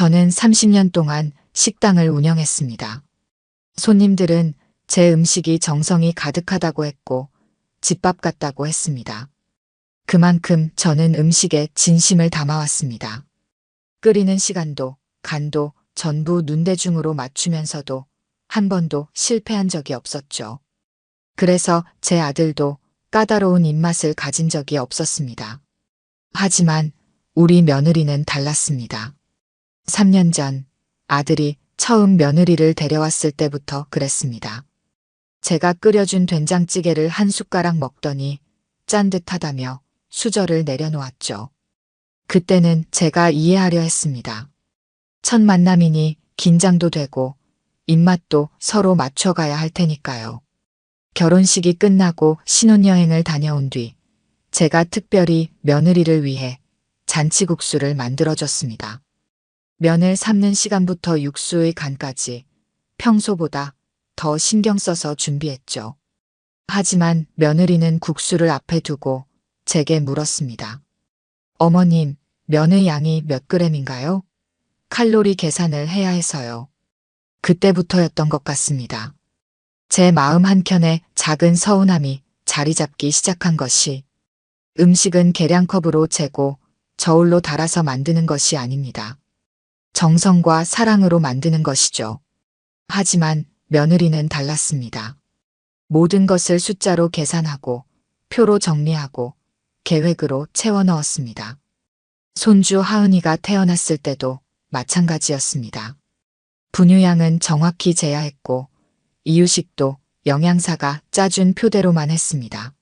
저는 30년 동안 식당을 운영했습니다. 손님들은 제 음식이 정성이 가득하다고 했고 집밥 같다고 했습니다. 그만큼 저는 음식에 진심을 담아왔습니다. 끓이는 시간도 간도 전부 눈대중으로 맞추면서도 한 번도 실패한 적이 없었죠. 그래서 제 아들도 까다로운 입맛을 가진 적이 없었습니다. 하지만 우리 며느리는 달랐습니다. 3년 전 아들이 처음 며느리를 데려왔을 때부터 그랬습니다. 제가 끓여준 된장찌개를 한 숟가락 먹더니 짠 듯하다며 수저를 내려놓았죠. 그때는 제가 이해하려 했습니다. 첫 만남이니 긴장도 되고 입맛도 서로 맞춰가야 할 테니까요. 결혼식이 끝나고 신혼여행을 다녀온 뒤 제가 특별히 며느리를 위해 잔치국수를 만들어줬습니다. 면을 삶는 시간부터 육수의 간까지 평소보다 더 신경 써서 준비했죠. 하지만 며느리는 국수를 앞에 두고 제게 물었습니다. 어머님, 면의 양이 몇 그램인가요? 칼로리 계산을 해야 해서요. 그때부터였던 것 같습니다. 제 마음 한켠에 작은 서운함이 자리 잡기 시작한 것이 음식은 계량컵으로 재고 저울로 달아서 만드는 것이 아닙니다. 정성과 사랑으로 만드는 것이죠. 하지만 며느리는 달랐습니다. 모든 것을 숫자로 계산하고 표로 정리하고 계획으로 채워 넣었습니다. 손주 하은이가 태어났을 때도 마찬가지였습니다. 분유양은 정확히 재야했고 이유식도 영양사가 짜준 표대로만 했습니다.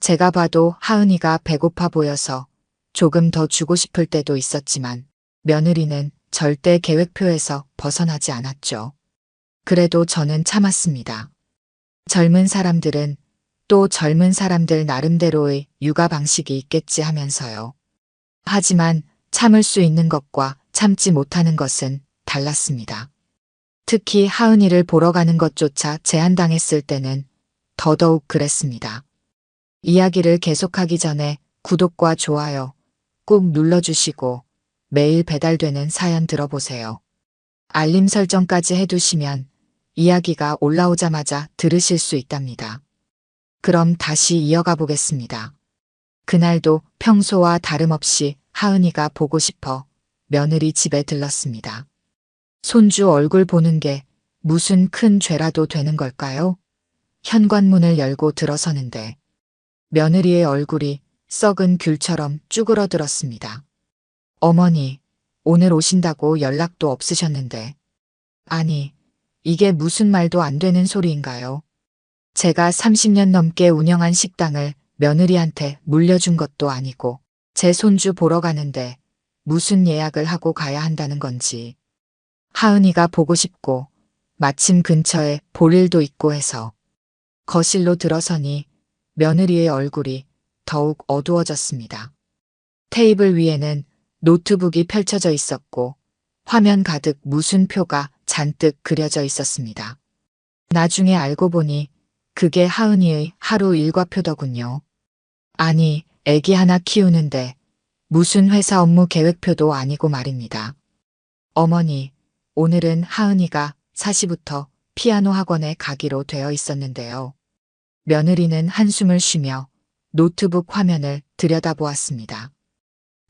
제가 봐도 하은이가 배고파 보여서 조금 더 주고 싶을 때도 있었지만 며느리는 절대 계획표에서 벗어나지 않았죠. 그래도 저는 참았습니다. 젊은 사람들은 또 젊은 사람들 나름대로의 육아 방식이 있겠지 하면서요. 하지만 참을 수 있는 것과 참지 못하는 것은 달랐습니다. 특히 하은이를 보러 가는 것조차 제한당했을 때는 더더욱 그랬습니다. 이야기를 계속하기 전에 구독과 좋아요 꾹 눌러주시고 매일 배달되는 사연 들어보세요. 알림 설정까지 해두시면 이야기가 올라오자마자 들으실 수 있답니다. 그럼 다시 이어가 보겠습니다. 그날도 평소와 다름없이 하은이가 보고 싶어 며느리 집에 들렀습니다. 손주 얼굴 보는 게 무슨 큰 죄라도 되는 걸까요? 현관문을 열고 들어서는데 며느리의 얼굴이 썩은 귤처럼 쭈그러들었습니다. 어머니, 오늘 오신다고 연락도 없으셨는데. 아니, 이게 무슨 말도 안 되는 소리인가요? 제가 30년 넘게 운영한 식당을 며느리한테 물려준 것도 아니고 제 손주 보러 가는데 무슨 예약을 하고 가야 한다는 건지. 하은이가 보고 싶고 마침 근처에 볼 일도 있고 해서 거실로 들어서니 며느리의 얼굴이 더욱 어두워졌습니다. 테이블 위에는 노트북이 펼쳐져 있었고 화면 가득 무슨 표가 잔뜩 그려져 있었습니다. 나중에 알고 보니 그게 하은이의 하루 일과표더군요. 아니, 애기 하나 키우는데 무슨 회사 업무 계획표도 아니고 말입니다. 어머니, 오늘은 하은이가 4시부터 피아노 학원에 가기로 되어 있었는데요. 며느리는 한숨을 쉬며 노트북 화면을 들여다보았습니다.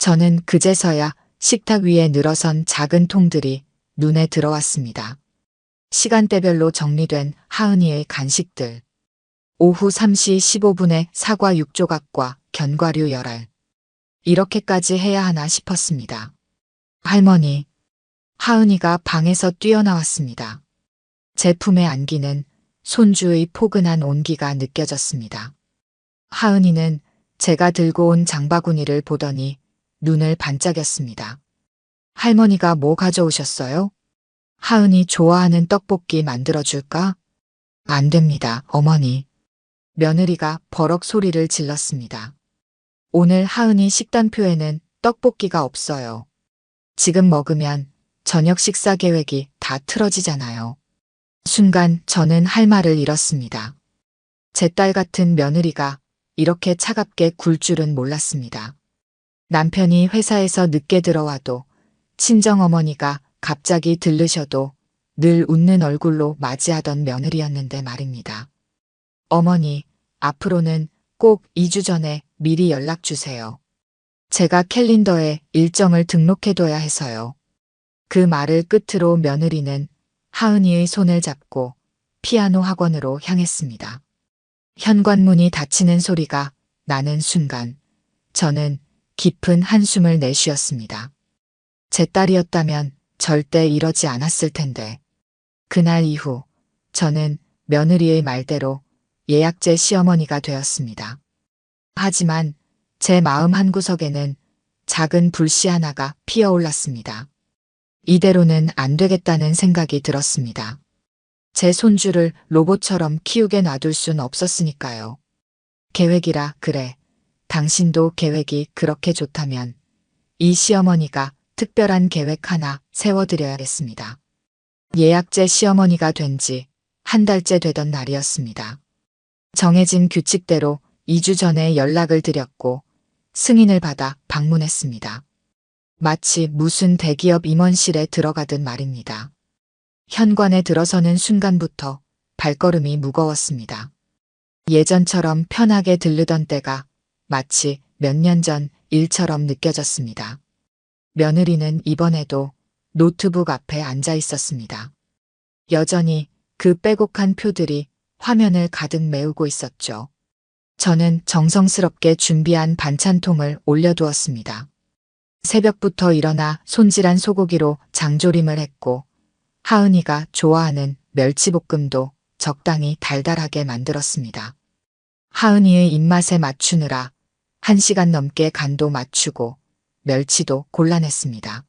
저는 그제서야 식탁 위에 늘어선 작은 통들이 눈에 들어왔습니다. 시간대별로 정리된 하은이의 간식들. 오후 3시 15분에 사과 6조각과 견과류 열알. 이렇게까지 해야 하나 싶었습니다. 할머니, 하은이가 방에서 뛰어나왔습니다. 제 품에 안기는 손주의 포근한 온기가 느껴졌습니다. 하은이는 제가 들고 온 장바구니를 보더니 눈을 반짝였습니다. 할머니가 뭐 가져오셨어요? 하은이 좋아하는 떡볶이 만들어줄까? 안 됩니다, 어머니. 며느리가 버럭 소리를 질렀습니다. 오늘 하은이 식단표에는 떡볶이가 없어요. 지금 먹으면 저녁 식사 계획이 다 틀어지잖아요. 순간 저는 할 말을 잃었습니다. 제 딸 같은 며느리가 이렇게 차갑게 굴 줄은 몰랐습니다. 남편이 회사에서 늦게 들어와도 친정어머니가 갑자기 들르셔도 늘 웃는 얼굴로 맞이하던 며느리였는데 말입니다. 어머니, 앞으로는 꼭 2주 전에 미리 연락 주세요. 제가 캘린더에 일정을 등록해둬야 해서요. 그 말을 끝으로 며느리는 하은이의 손을 잡고 피아노 학원으로 향했습니다. 현관문이 닫히는 소리가 나는 순간 저는 깊은 한숨을 내쉬었습니다. 제 딸이었다면 절대 이러지 않았을 텐데. 그날 이후 저는 며느리의 말대로 예약제 시어머니가 되었습니다. 하지만 제 마음 한구석에는 작은 불씨 하나가 피어올랐습니다. 이대로는 안 되겠다는 생각이 들었습니다. 제 손주를 로봇처럼 키우게 놔둘 순 없었으니까요. 계획이라 그래. 당신도 계획이 그렇게 좋다면 이 시어머니가 특별한 계획 하나 세워드려야겠습니다. 예약제 시어머니가 된 지 한 달째 되던 날이었습니다. 정해진 규칙대로 2주 전에 연락을 드렸고 승인을 받아 방문했습니다. 마치 무슨 대기업 임원실에 들어가듯 말입니다. 현관에 들어서는 순간부터 발걸음이 무거웠습니다. 예전처럼 편하게 들르던 때가 마치 몇 년 전 일처럼 느껴졌습니다. 며느리는 이번에도 노트북 앞에 앉아 있었습니다. 여전히 그 빼곡한 표들이 화면을 가득 메우고 있었죠. 저는 정성스럽게 준비한 반찬통을 올려두었습니다. 새벽부터 일어나 손질한 소고기로 장조림을 했고 하은이가 좋아하는 멸치볶음도 적당히 달달하게 만들었습니다. 하은이의 입맛에 맞추느라 1시간 넘게 간도 맞추고 멸치도 곤란했습니다.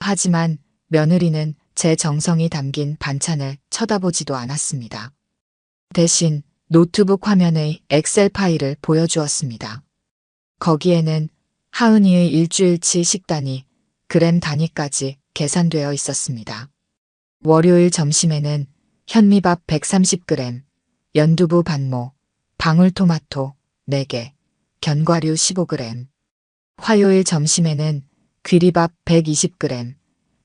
하지만 며느리는 제 정성이 담긴 반찬을 쳐다보지도 않았습니다. 대신 노트북 화면의 엑셀 파일을 보여주었습니다. 거기에는 하은이의 일주일치 식단이 그램 단위까지 계산되어 있었습니다. 월요일 점심에는 현미밥 130g, 연두부 반모, 방울토마토 4개, 견과류 15g. 화요일 점심에는 귀리밥 120g,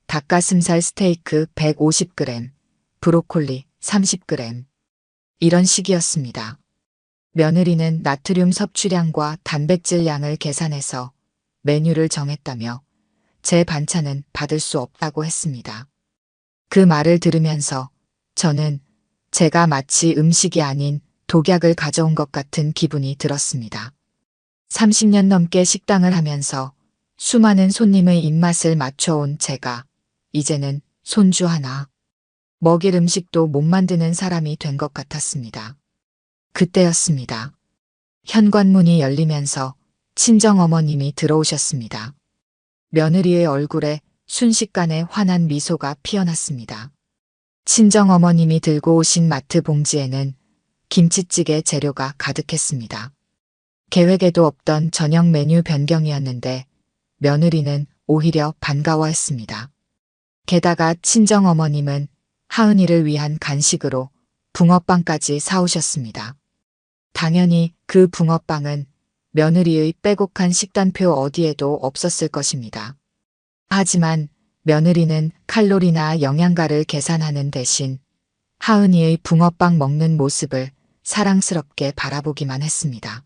닭가슴살 스테이크 150g, 브로콜리 30g. 이런 식이었습니다. 며느리는 나트륨 섭취량과 단백질 양을 계산해서 메뉴를 정했다며 제 반찬은 받을 수 없다고 했습니다. 그 말을 들으면서 저는 제가 마치 음식이 아닌 독약을 가져온 것 같은 기분이 들었습니다. 30년 넘게 식당을 하면서 수많은 손님의 입맛을 맞춰온 제가 이제는 손주 하나 먹일 음식도 못 만드는 사람이 된 것 같았습니다. 그때였습니다. 현관문이 열리면서 친정 어머님이 들어오셨습니다. 며느리의 얼굴에 순식간에 환한 미소가 피어났습니다. 친정 어머님이 들고 오신 마트 봉지에는 김치찌개 재료가 가득했습니다. 계획에도 없던 저녁 메뉴 변경이었는데 며느리는 오히려 반가워했습니다. 게다가 친정어머님은 하은이를 위한 간식으로 붕어빵까지 사오셨습니다. 당연히 그 붕어빵은 며느리의 빼곡한 식단표 어디에도 없었을 것입니다. 하지만 며느리는 칼로리나 영양가를 계산하는 대신 하은이의 붕어빵 먹는 모습을 사랑스럽게 바라보기만 했습니다.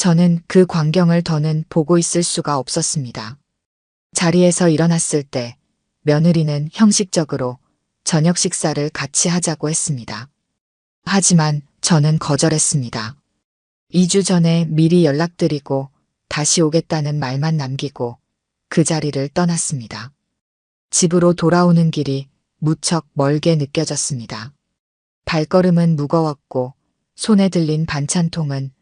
저는 그 광경을 더는 보고 있을 수가 없었습니다. 자리에서 일어났을 때 며느리는 형식적으로 저녁 식사를 같이 하자고 했습니다. 하지만 저는 거절했습니다. 2주 전에 미리 연락드리고 다시 오겠다는 말만 남기고 그 자리를 떠났습니다. 집으로 돌아오는 길이 무척 멀게 느껴졌습니다. 발걸음은 무거웠고 손에 들린 반찬통은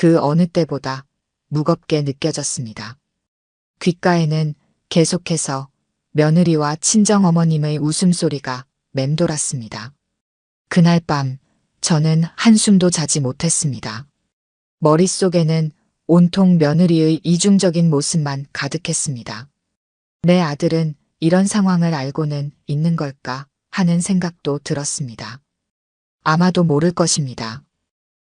그 어느 때보다 무겁게 느껴졌습니다. 귓가에는 계속해서 며느리와 친정어머님의 웃음소리가 맴돌았습니다. 그날 밤 저는 한숨도 자지 못했습니다. 머릿속에는 온통 며느리의 이중적인 모습만 가득했습니다. 내 아들은 이런 상황을 알고는 있는 걸까 하는 생각도 들었습니다. 아마도 모를 것입니다.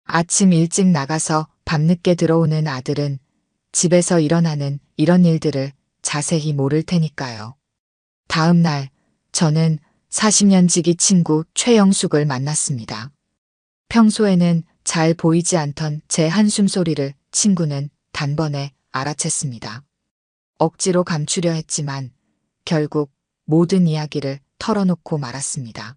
아침 일찍 나가서 밤늦게 들어오는 아들은 집에서 일어나는 이런 일들을 자세히 모를 테니까요. 다음 날 저는 40년 지기 친구 최영숙을 만났습니다. 평소에는 잘 보이지 않던 제 한숨 소리를 친구는 단번에 알아챘습니다. 억지로 감추려 했지만 결국 모든 이야기를 털어놓고 말았습니다.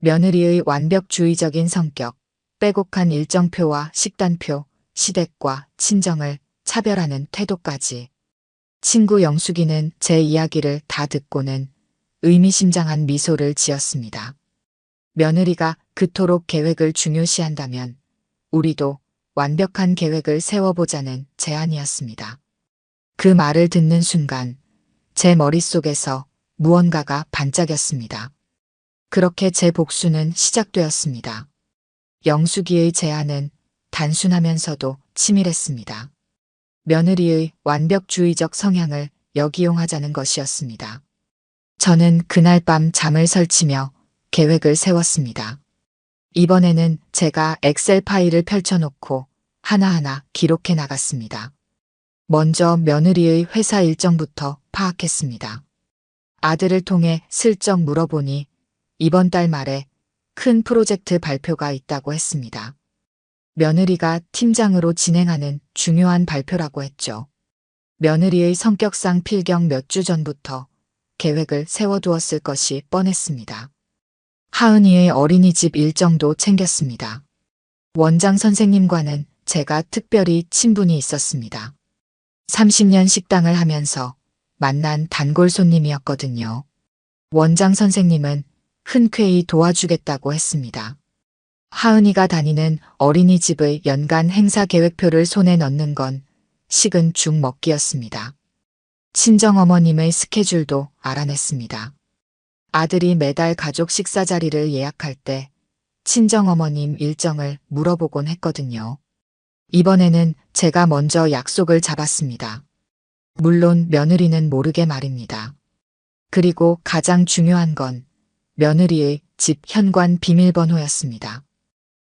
며느리의 완벽주의적인 성격, 빼곡한 일정표와 식단표, 시댁과 친정을 차별하는 태도까지. 친구 영숙이는 제 이야기를 다 듣고는 의미심장한 미소를 지었습니다. 며느리가 그토록 계획을 중요시한다면 우리도 완벽한 계획을 세워보자는 제안이었습니다. 그 말을 듣는 순간 제 머릿속에서 무언가가 반짝였습니다. 그렇게 제 복수는 시작되었습니다. 영숙이의 제안은 단순하면서도 치밀했습니다. 며느리의 완벽주의적 성향을 역이용하자는 것이었습니다. 저는 그날 밤 잠을 설치며 계획을 세웠습니다. 이번에는 제가 엑셀 파일을 펼쳐놓고 하나하나 기록해 나갔습니다. 먼저 며느리의 회사 일정부터 파악했습니다. 아들을 통해 슬쩍 물어보니 이번 달 말에 큰 프로젝트 발표가 있다고 했습니다. 며느리가 팀장으로 진행하는 중요한 발표라고 했죠. 며느리의 성격상 필경 몇 주 전부터 계획을 세워두었을 것이 뻔했습니다. 하은이의 어린이집 일정도 챙겼습니다. 원장 선생님과는 제가 특별히 친분이 있었습니다. 30년 식당을 하면서 만난 단골 손님이었거든요. 원장 선생님은 흔쾌히 도와주겠다고 했습니다. 하은이가 다니는 어린이집의 연간 행사 계획표를 손에 넣는 건 식은 죽 먹기였습니다. 친정어머님의 스케줄도 알아냈습니다. 아들이 매달 가족 식사 자리를 예약할 때 친정어머님 일정을 물어보곤 했거든요. 이번에는 제가 먼저 약속을 잡았습니다. 물론 며느리는 모르게 말입니다. 그리고 가장 중요한 건 며느리의 집 현관 비밀번호였습니다.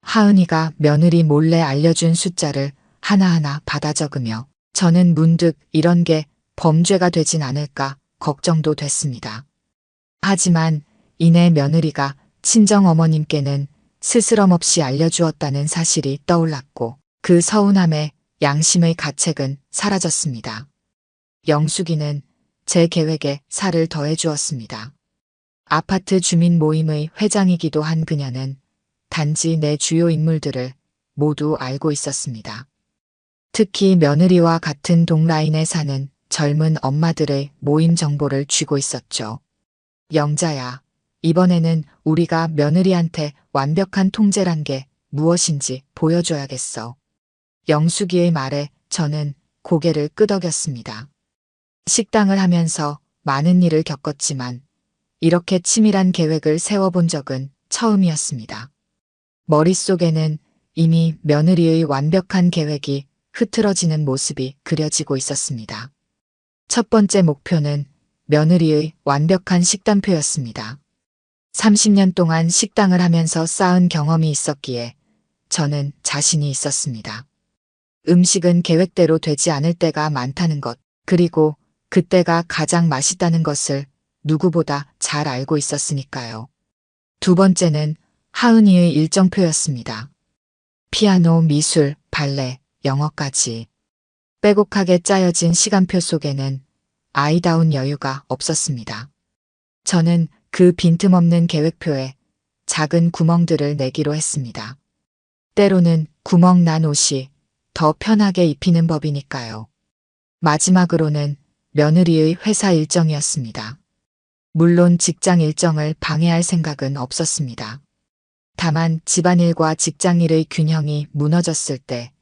하은이가 며느리 몰래 알려준 숫자를 하나하나 받아 적으며 저는 문득 이런 게 범죄가 되진 않을까 걱정도 됐습니다. 하지만 이내 며느리가 친정 어머님께는 스스럼 없이 알려주었다는 사실이 떠올랐고 그 서운함에 양심의 가책은 사라졌습니다. 영숙이는 제 계획에 살을 더해 주었습니다. 아파트 주민 모임의 회장이기도 한 그녀는 단지 내 주요 인물들을 모두 알고 있었습니다. 특히 며느리와 같은 동라인에 사는 젊은 엄마들의 모임 정보를 쥐고 있었죠. 영자야, 이번에는 우리가 며느리한테 완벽한 통제란 게 무엇인지 보여줘야겠어. 영숙이의 말에 저는 고개를 끄덕였습니다. 식당을 하면서 많은 일을 겪었지만 이렇게 치밀한 계획을 세워본 적은 처음이었습니다. 머릿속에는 이미 며느리의 완벽한 계획이 흐트러지는 모습이 그려지고 있었습니다. 첫 번째 목표는 며느리의 완벽한 식단표였습니다. 30년 동안 식당을 하면서 쌓은 경험이 있었기에 저는 자신이 있었습니다. 음식은 계획대로 되지 않을 때가 많다는 것, 그리고 그때가 가장 맛있다는 것을 누구보다 잘 알고 있었으니까요. 두 번째는 하은이의 일정표였습니다. 피아노, 미술, 발레, 영어까지. 빼곡하게 짜여진 시간표 속에는 아이다운 여유가 없었습니다. 저는 그 빈틈없는 계획표에 작은 구멍들을 내기로 했습니다. 때로는 구멍 난 옷이 더 편하게 입히는 법이니까요. 마지막으로는 며느리의 회사 일정이었습니다. 물론 직장 일정을 방해할 생각은 없었습니다. 다만 집안일과 직장일의 균형이 무너졌을 때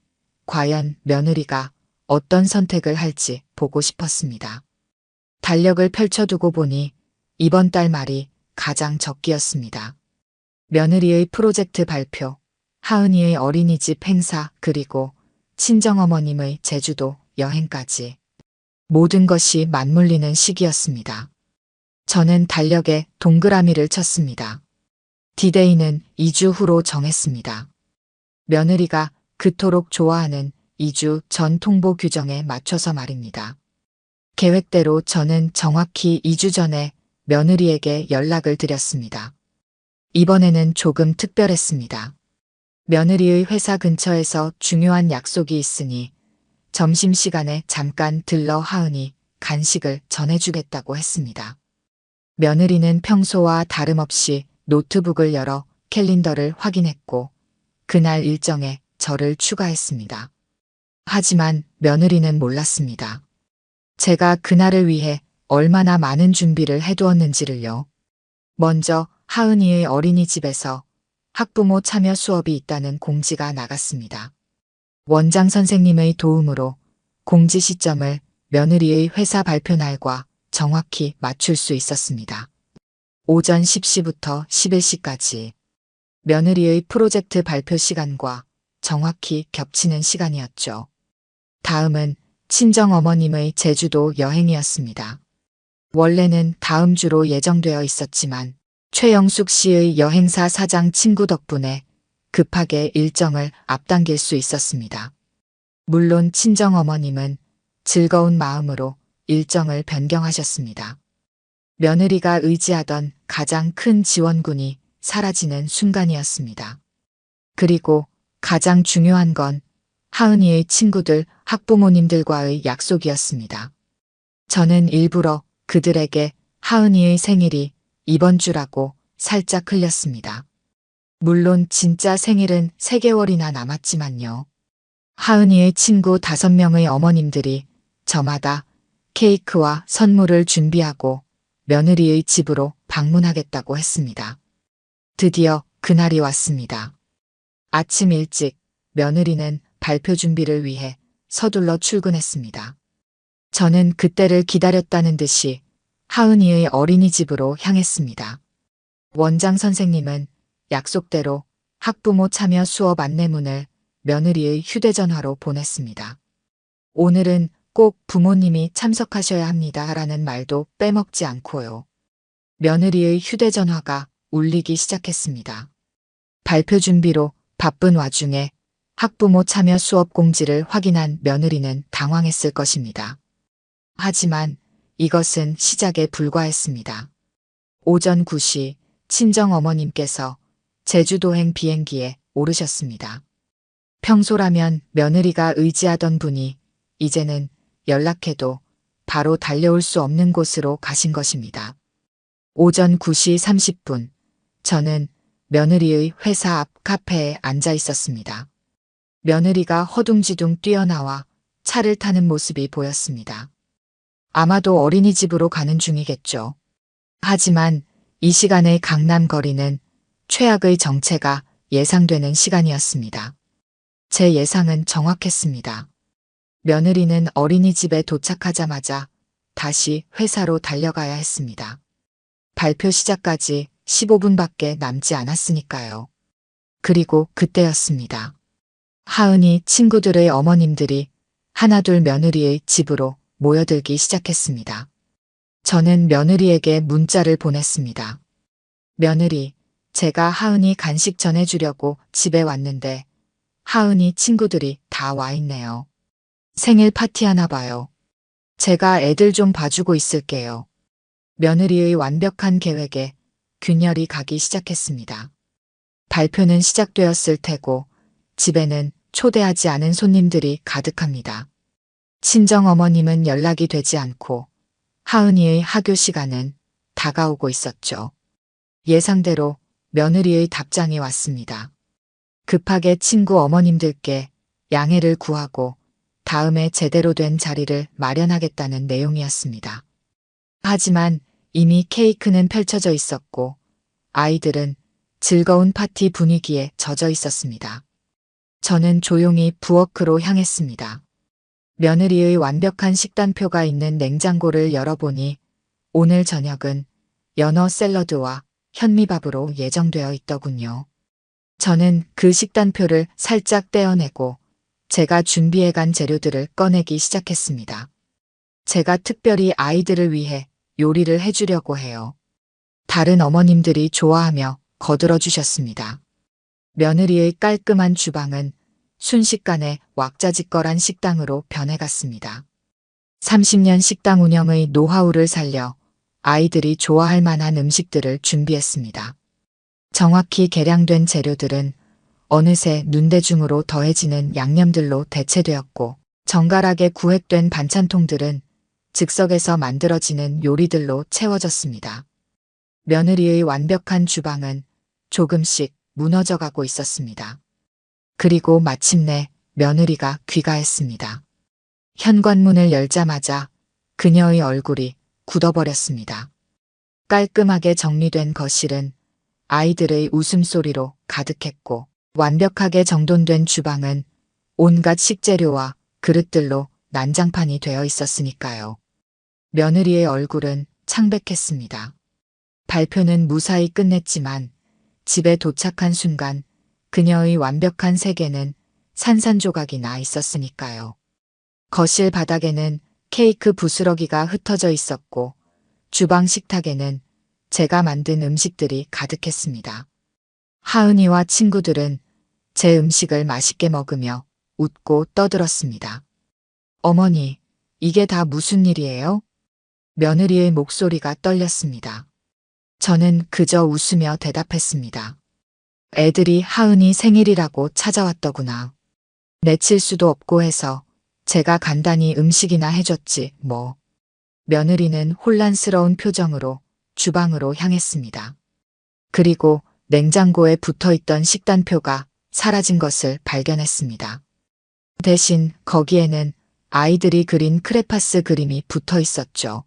과연 며느리가 어떤 선택을 할지 보고 싶었습니다. 달력을 펼쳐두고 보니 이번 달 말이 가장 적기였습니다. 며느리의 프로젝트 발표, 하은이의 어린이집 행사, 그리고 친정어머님의 제주도 여행까지 모든 것이 맞물리는 시기였습니다. 저는 달력에 동그라미를 쳤습니다. 디데이는 2주 후로 정했습니다. 며느리가 그토록 좋아하는 2주 전 통보 규정에 맞춰서 말입니다. 계획대로 저는 정확히 2주 전에 며느리에게 연락을 드렸습니다. 이번에는 조금 특별했습니다. 며느리의 회사 근처에서 중요한 약속이 있으니 점심시간에 잠깐 들러 하은이 간식을 전해주겠다고 했습니다. 며느리는 평소와 다름없이 노트북을 열어 캘린더를 확인했고 그날 일정에 저를 추가했습니다. 하지만 며느리는 몰랐습니다. 제가 그날을 위해 얼마나 많은 준비를 해두었는지를요. 먼저 하은이의 어린이집에서 학부모 참여 수업이 있다는 공지가 나갔습니다. 원장 선생님의 도움으로 공지 시점을 며느리의 회사 발표 날과 정확히 맞출 수 있었습니다. 오전 10시부터 11시까지 며느리의 프로젝트 발표 시간과 정확히 겹치는 시간이었죠. 다음은 친정 어머님의 제주도 여행이었습니다. 원래는 다음 주로 예정되어 있었지만 최영숙 씨의 여행사 사장 친구 덕분에 급하게 일정을 앞당길 수 있었습니다. 물론 친정 어머님은 즐거운 마음으로 일정을 변경하셨습니다. 며느리가 의지하던 가장 큰 지원군이 사라지는 순간이었습니다. 그리고 가장 중요한 건 하은이의 친구들, 학부모님들과의 약속이었습니다. 저는 일부러 그들에게 하은이의 생일이 이번 주라고 살짝 흘렸습니다. 물론 진짜 생일은 3개월이나 남았지만요. 하은이의 친구 5명의 어머님들이 저마다 케이크와 선물을 준비하고 며느리의 집으로 방문하겠다고 했습니다. 드디어 그날이 왔습니다. 아침 일찍 며느리는 발표 준비를 위해 서둘러 출근했습니다. 저는 그때를 기다렸다는 듯이 하은이의 어린이집으로 향했습니다. 원장 선생님은 약속대로 학부모 참여 수업 안내문을 며느리의 휴대전화로 보냈습니다. 오늘은 꼭 부모님이 참석하셔야 합니다. 라는 말도 빼먹지 않고요. 며느리의 휴대전화가 울리기 시작했습니다. 발표 준비로 바쁜 와중에 학부모 참여 수업 공지를 확인한 며느리는 당황했을 것입니다. 하지만 이것은 시작에 불과했습니다. 오전 9시 친정 어머님께서 제주도행 비행기에 오르셨습니다. 평소라면 며느리가 의지하던 분이 이제는 연락해도 바로 달려올 수 없는 곳으로 가신 것입니다. 오전 9시 30분 저는 며느리의 회사 앞 카페에 앉아 있었습니다. 며느리가 허둥지둥 뛰어나와 차를 타는 모습이 보였습니다. 아마도 어린이집으로 가는 중이겠죠. 하지만 이 시간의 강남 거리는 최악의 정체가 예상되는 시간이었습니다. 제 예상은 정확했습니다. 며느리는 어린이집에 도착하자마자 다시 회사로 달려가야 했습니다. 발표 시작까지 15분밖에 남지 않았으니까요. 그리고 그때였습니다. 하은이 친구들의 어머님들이 하나둘 며느리의 집으로 모여들기 시작했습니다. 저는 며느리에게 문자를 보냈습니다. 며느리, 제가 하은이 간식 전해주려고 집에 왔는데 하은이 친구들이 다 와 있네요. 생일 파티 하나 봐요. 제가 애들 좀 봐주고 있을게요. 며느리의 완벽한 계획에 균열이 가기 시작했습니다. 발표는 시작되었을 테고 집에는 초대하지 않은 손님들이 가득합니다. 친정 어머님은 연락이 되지 않고 하은이의 학교 시간은 다가오고 있었죠. 예상대로 며느리의 답장이 왔습니다. 급하게 친구 어머님들께 양해를 구하고 다음에 제대로 된 자리를 마련하겠다는 내용이었습니다. 하지만 이미 케이크는 펼쳐져 있었고 아이들은 즐거운 파티 분위기에 젖어 있었습니다. 저는 조용히 부엌으로 향했습니다. 며느리의 완벽한 식단표가 있는 냉장고를 열어보니 오늘 저녁은 연어 샐러드와 현미밥으로 예정되어 있더군요. 저는 그 식단표를 살짝 떼어내고 제가 준비해간 재료들을 꺼내기 시작했습니다. 제가 특별히 아이들을 위해 요리를 해주려고 해요. 다른 어머님들이 좋아하며 거들어 주셨습니다. 며느리의 깔끔한 주방은 순식간에 왁자지껄한 식당으로 변해갔습니다. 30년 식당 운영의 노하우를 살려 아이들이 좋아할 만한 음식들을 준비했습니다. 정확히 계량된 재료들은 어느새 눈대중으로 더해지는 양념들로 대체되었고 정갈하게 구획된 반찬통들은 즉석에서 만들어지는 요리들로 채워졌습니다. 며느리의 완벽한 주방은 조금씩 무너져가고 있었습니다. 그리고 마침내 며느리가 귀가했습니다. 현관문을 열자마자 그녀의 얼굴이 굳어버렸습니다. 깔끔하게 정리된 거실은 아이들의 웃음소리로 가득했고 완벽하게 정돈된 주방은 온갖 식재료와 그릇들로 난장판이 되어 있었으니까요. 며느리의 얼굴은 창백했습니다. 발표는 무사히 끝냈지만 집에 도착한 순간 그녀의 완벽한 세계는 산산조각이 나 있었으니까요. 거실 바닥에는 케이크 부스러기가 흩어져 있었고 주방 식탁에는 제가 만든 음식들이 가득했습니다. 하은이와 친구들은 제 음식을 맛있게 먹으며 웃고 떠들었습니다. 어머니, 이게 다 무슨 일이에요? 며느리의 목소리가 떨렸습니다. 저는 그저 웃으며 대답했습니다. 애들이 하은이 생일이라고 찾아왔더구나. 내칠 수도 없고 해서 제가 간단히 음식이나 해줬지, 뭐. 며느리는 혼란스러운 표정으로 주방으로 향했습니다. 그리고 냉장고에 붙어 있던 식단표가 사라진 것을 발견했습니다. 대신 거기에는 아이들이 그린 크레파스 그림이 붙어 있었죠.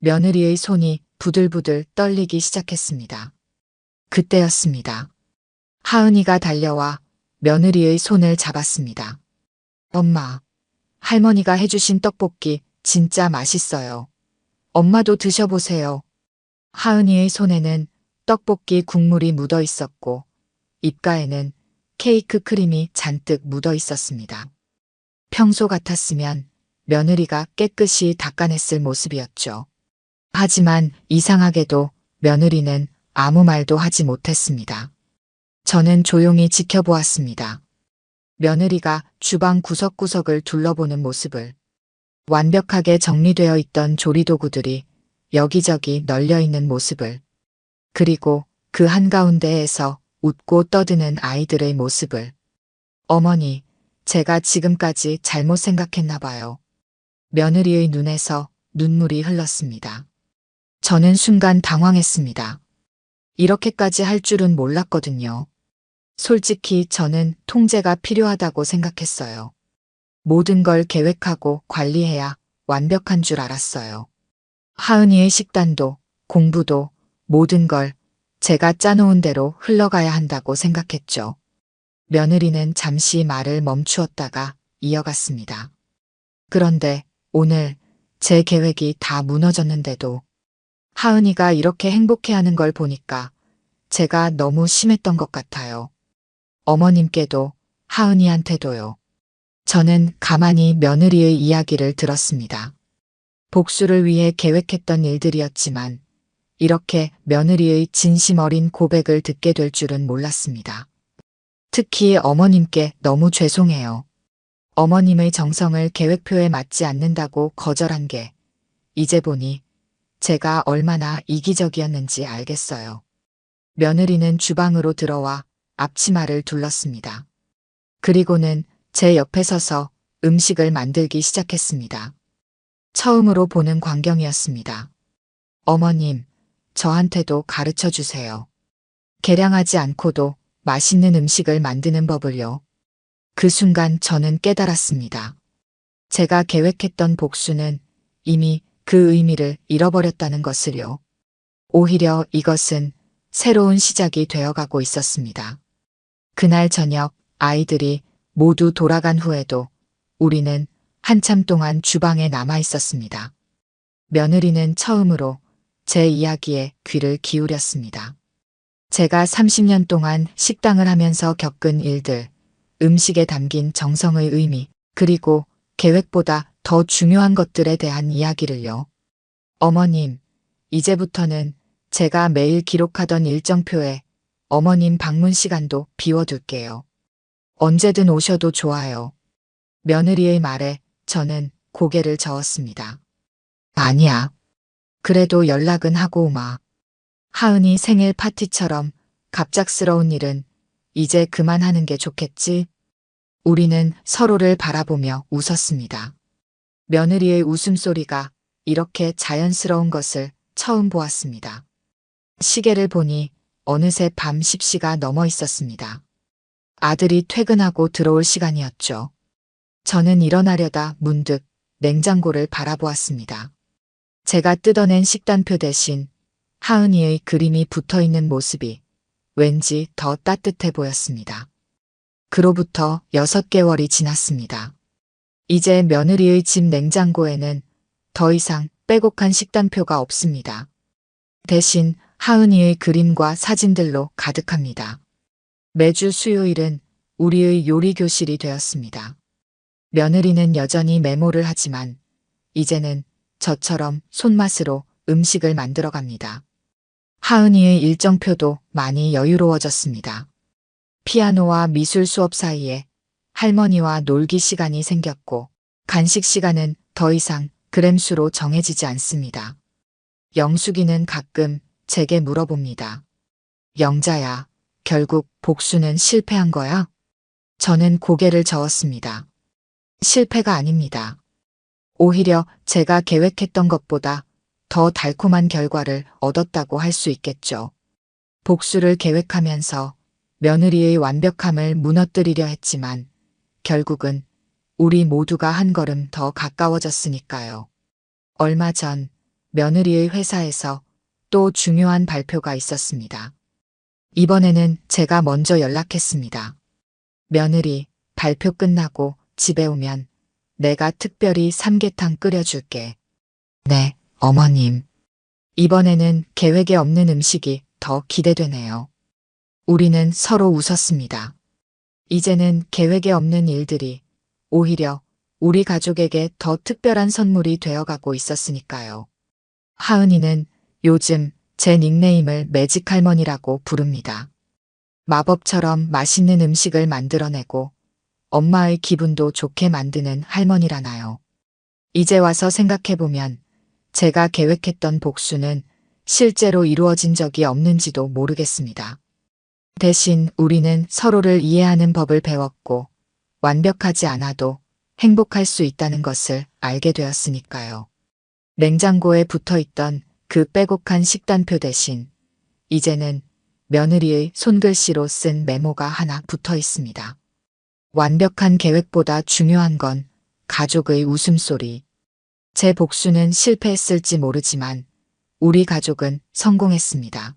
며느리의 손이 부들부들 떨리기 시작했습니다. 그때였습니다. 하은이가 달려와 며느리의 손을 잡았습니다. 엄마, 할머니가 해주신 떡볶이 진짜 맛있어요. 엄마도 드셔보세요. 하은이의 손에는 떡볶이 국물이 묻어 있었고 입가에는 케이크 크림이 잔뜩 묻어 있었습니다. 평소 같았으면 며느리가 깨끗이 닦아냈을 모습이었죠. 하지만 이상하게도 며느리는 아무 말도 하지 못했습니다. 저는 조용히 지켜보았습니다. 며느리가 주방 구석구석을 둘러보는 모습을 완벽하게 정리되어 있던 조리도구들이 여기저기 널려 있는 모습을 그리고 그 한가운데에서 웃고 떠드는 아이들의 모습을 어머니, 제가 지금까지 잘못 생각했나 봐요. 며느리의 눈에서 눈물이 흘렀습니다. 저는 순간 당황했습니다. 이렇게까지 할 줄은 몰랐거든요. 솔직히 저는 통제가 필요하다고 생각했어요. 모든 걸 계획하고 관리해야 완벽한 줄 알았어요. 하은이의 식단도, 공부도, 모든 걸 제가 짜놓은 대로 흘러가야 한다고 생각했죠. 며느리는 잠시 말을 멈추었다가 이어갔습니다. 그런데 오늘 제 계획이 다 무너졌는데도 하은이가 이렇게 행복해하는 걸 보니까 제가 너무 심했던 것 같아요. 어머님께도 하은이한테도요. 저는 가만히 며느리의 이야기를 들었습니다. 복수를 위해 계획했던 일들이었지만 이렇게 며느리의 진심 어린 고백을 듣게 될 줄은 몰랐습니다. 특히 어머님께 너무 죄송해요. 어머님의 정성을 계획표에 맞지 않는다고 거절한 게 이제 보니 제가 얼마나 이기적이었는지 알겠어요. 며느리는 주방으로 들어와 앞치마를 둘렀습니다. 그리고는 제 옆에 서서 음식을 만들기 시작했습니다. 처음으로 보는 광경이었습니다. 어머님, 저한테도 가르쳐 주세요. 계량하지 않고도 맛있는 음식을 만드는 법을요. 그 순간 저는 깨달았습니다. 제가 계획했던 복수는 이미 그 의미를 잃어버렸다는 것을요. 오히려 이것은 새로운 시작이 되어가고 있었습니다. 그날 저녁 아이들이 모두 돌아간 후에도 우리는 한참 동안 주방에 남아 있었습니다. 며느리는 처음으로 제 이야기에 귀를 기울였습니다. 제가 30년 동안 식당을 하면서 겪은 일들, 음식에 담긴 정성의 의미, 그리고 계획보다 더 중요한 것들에 대한 이야기를요. 어머님, 이제부터는 제가 매일 기록하던 일정표에 어머님 방문 시간도 비워둘게요. 언제든 오셔도 좋아요. 며느리의 말에 저는 고개를 저었습니다. 아니야. 그래도 연락은 하고 오마. 하은이 생일 파티처럼 갑작스러운 일은 이제 그만하는 게 좋겠지? 우리는 서로를 바라보며 웃었습니다. 며느리의 웃음소리가 이렇게 자연스러운 것을 처음 보았습니다. 시계를 보니 어느새 밤 10시가 넘어 있었습니다. 아들이 퇴근하고 들어올 시간이었죠. 저는 일어나려다 문득 냉장고를 바라보았습니다. 제가 뜯어낸 식단표 대신 하은이의 그림이 붙어 있는 모습이 왠지 더 따뜻해 보였습니다. 그로부터 6개월이 지났습니다. 이제 며느리의 집 냉장고에는 더 이상 빼곡한 식단표가 없습니다. 대신 하은이의 그림과 사진들로 가득합니다. 매주 수요일은 우리의 요리 교실이 되었습니다. 며느리는 여전히 메모를 하지만 이제는 저처럼 손맛으로 음식을 만들어 갑니다. 하은이의 일정표도 많이 여유로워졌습니다. 피아노와 미술 수업 사이에 할머니와 놀기 시간이 생겼고 간식 시간은 더 이상 그램수로 정해지지 않습니다. 영숙이는 가끔 제게 물어봅니다. 영자야, 결국 복수는 실패한 거야? 저는 고개를 저었습니다. 실패가 아닙니다. 오히려 제가 계획했던 것보다 더 달콤한 결과를 얻었다고 할 수 있겠죠. 복수를 계획하면서 며느리의 완벽함을 무너뜨리려 했지만 결국은 우리 모두가 한 걸음 더 가까워졌으니까요. 얼마 전 며느리의 회사에서 또 중요한 발표가 있었습니다. 이번에는 제가 먼저 연락했습니다. 며느리, 발표 끝나고 집에 오면 내가 특별히 삼계탕 끓여줄게. 네, 어머님. 이번에는 계획에 없는 음식이 더 기대되네요. 우리는 서로 웃었습니다. 이제는 계획에 없는 일들이 오히려 우리 가족에게 더 특별한 선물이 되어가고 있었으니까요. 하은이는 요즘 제 닉네임을 매직 할머니라고 부릅니다. 마법처럼 맛있는 음식을 만들어내고 엄마의 기분도 좋게 만드는 할머니라나요. 이제 와서 생각해보면 제가 계획했던 복수는 실제로 이루어진 적이 없는지도 모르겠습니다. 대신 우리는 서로를 이해하는 법을 배웠고 완벽하지 않아도 행복할 수 있다는 것을 알게 되었으니까요. 냉장고에 붙어 있던 그 빼곡한 식단표 대신 이제는 며느리의 손글씨로 쓴 메모가 하나 붙어 있습니다. 완벽한 계획보다 중요한 건 가족의 웃음소리. 제 복수는 실패했을지 모르지만 우리 가족은 성공했습니다.